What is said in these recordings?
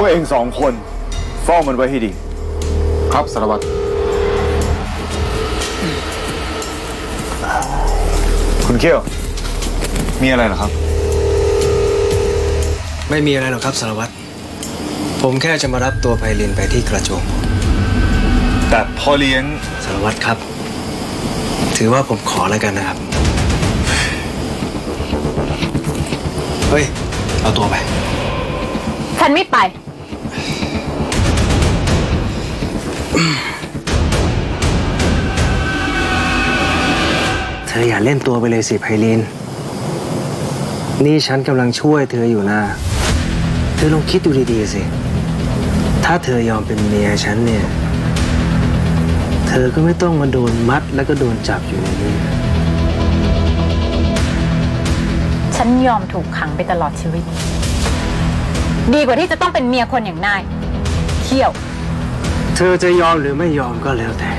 กเองสองคนเฝ้ามันไว้ให้ดี ครับสารวัตรคุณเขี้ยว มีอะไรเหรอครับ ไม่มีอะไรหรอกครับสารวัตร ผมแค่จะมารับตัวไพลินไปที่กระโจม แต่พ่อเลี้ยงสารวัตรครับ ถือว่าผมขอแล้วกันนะครับ เฮ้ย เอาตัวไป ฉันไม่ไป เธออย่าเล่นตัวไปเลยสิไพลิน นี่ฉันกำลังช่วยเธออยู่นะ เธอลองคิดดูดีๆสิ ถ้าเธอยอมเป็นเมียฉันเนี่ย เธอก็ไม่ต้องมาโดนมัดแล้วก็โดนจับอยู่ในนี้ ฉันยอมถูกขังไปตลอดชีวิต ดีกว่าที่จะต้องเป็นเมียคนอย่างนาย เที่ยว เธอจะยอมหรือไม่ยอมก็แล้วแต่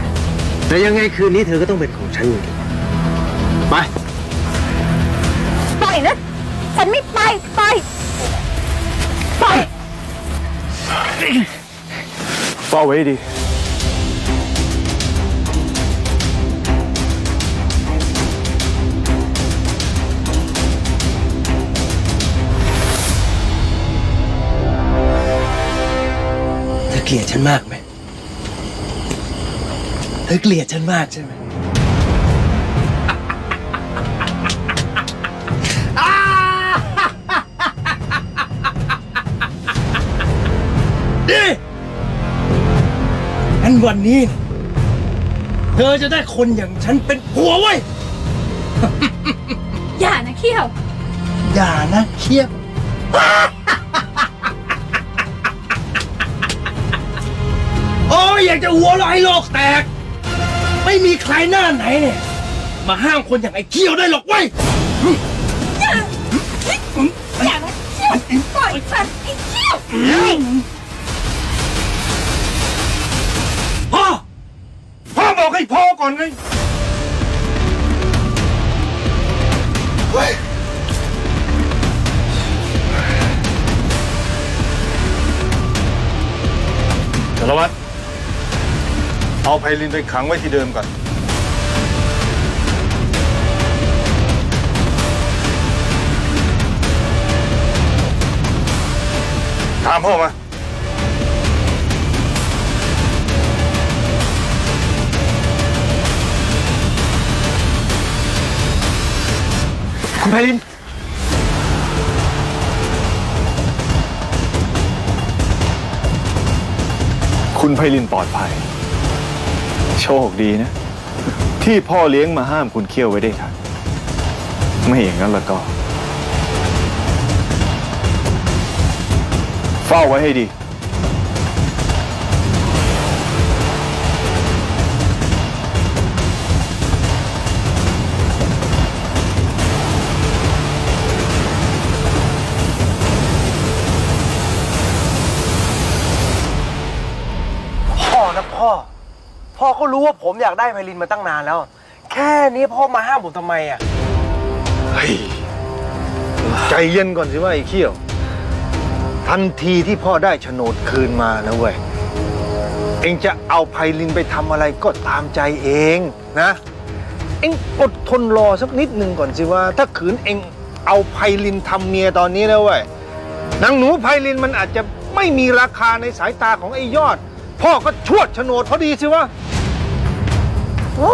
แต่ยังไงคืนนี้เธอก็ต้องเป็นของฉันอยู่ดีไป ปล่อยนะ ฉันไม่ไป ปล่อย ปล่อย เฝ้าไว้ให้ดี ลียดฉันมากไหมเธอเกลียดฉันมากใช่ไหมดีงั้นวันนี้ เธอจะได้คนอย่างฉันเป็นผัวไว้ยอย่านะเขี้ยว อย่านะเคียบ อ้ยอยากจะหัวเราะให้โลกแตก ไม่มีใครหน้าไหนเนี่ย มาห้ามคนอย่างไอ้เคียวได้หรอกเว้ยอย่านะเขี้ยวปล่อยฉันไอ้เขี้ยวพ่อ พ่อบอกให้พ่อก่อนไงสารวัตร เอาไพลินไปขังไว้ที่เดิมก่อนถามพ่อมา คุณไพลิน คุณไพลินปลอดภัย โชคดีนะ ที่พ่อเลี้ยงมาห้ามคุณเคี่ยวไว้ได้ทันไม่อย่างนั้นแล้วก็ เฝ้าไว้ให้ดี ก็รู้ว่าผมอยากได้ไพลินมาตั้งนานแล้ว แค่นี้พ่อมาห้ามผมทำไมอะ เฮ้ยใจเย็นก่อนสิว่าไอ้เขี้ยว ทันทีที่พ่อได้โฉนดคืนมานะเว้ย เองจะเอาไพลินไปทำอะไรก็ตามใจเองนะ เองอดทนรอสักนิดหนึ่งก่อนสิว่า ถ้าขืนเองเอาไพลินทำเมียตอนนี้นะเว้ยนางหนูไพลินมันอาจจะไม่มีราคาในสายตาของไอ้ยอด พ่อก็ชวดโฉนดพอดีสิวะ โอ้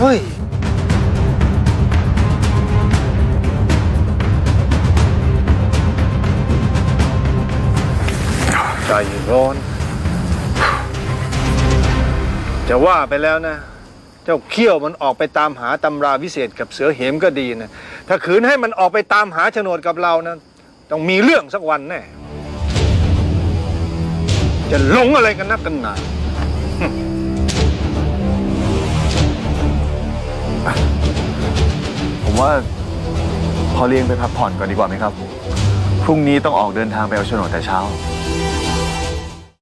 เฮ้ย ใจร้อน จะว่าไปแล้วนะ เจ้าเขี้ยวมันออกไปตามหาตำราวิเศษกับเสือเหมก็ดีนะ ถ้าขืนให้มันออกไปตามหาโฉนดกับเรานะ ต้องมีเรื่องสักวันแน่ จะหลงอะไรกันนักกันหนาผมว่าพอเลี้ยงไปพักผ่อนก่อนดีกว่าไหมครับ พรุ่งนี้ต้องออกเดินทางไปเอาโฉนดแต่เช้า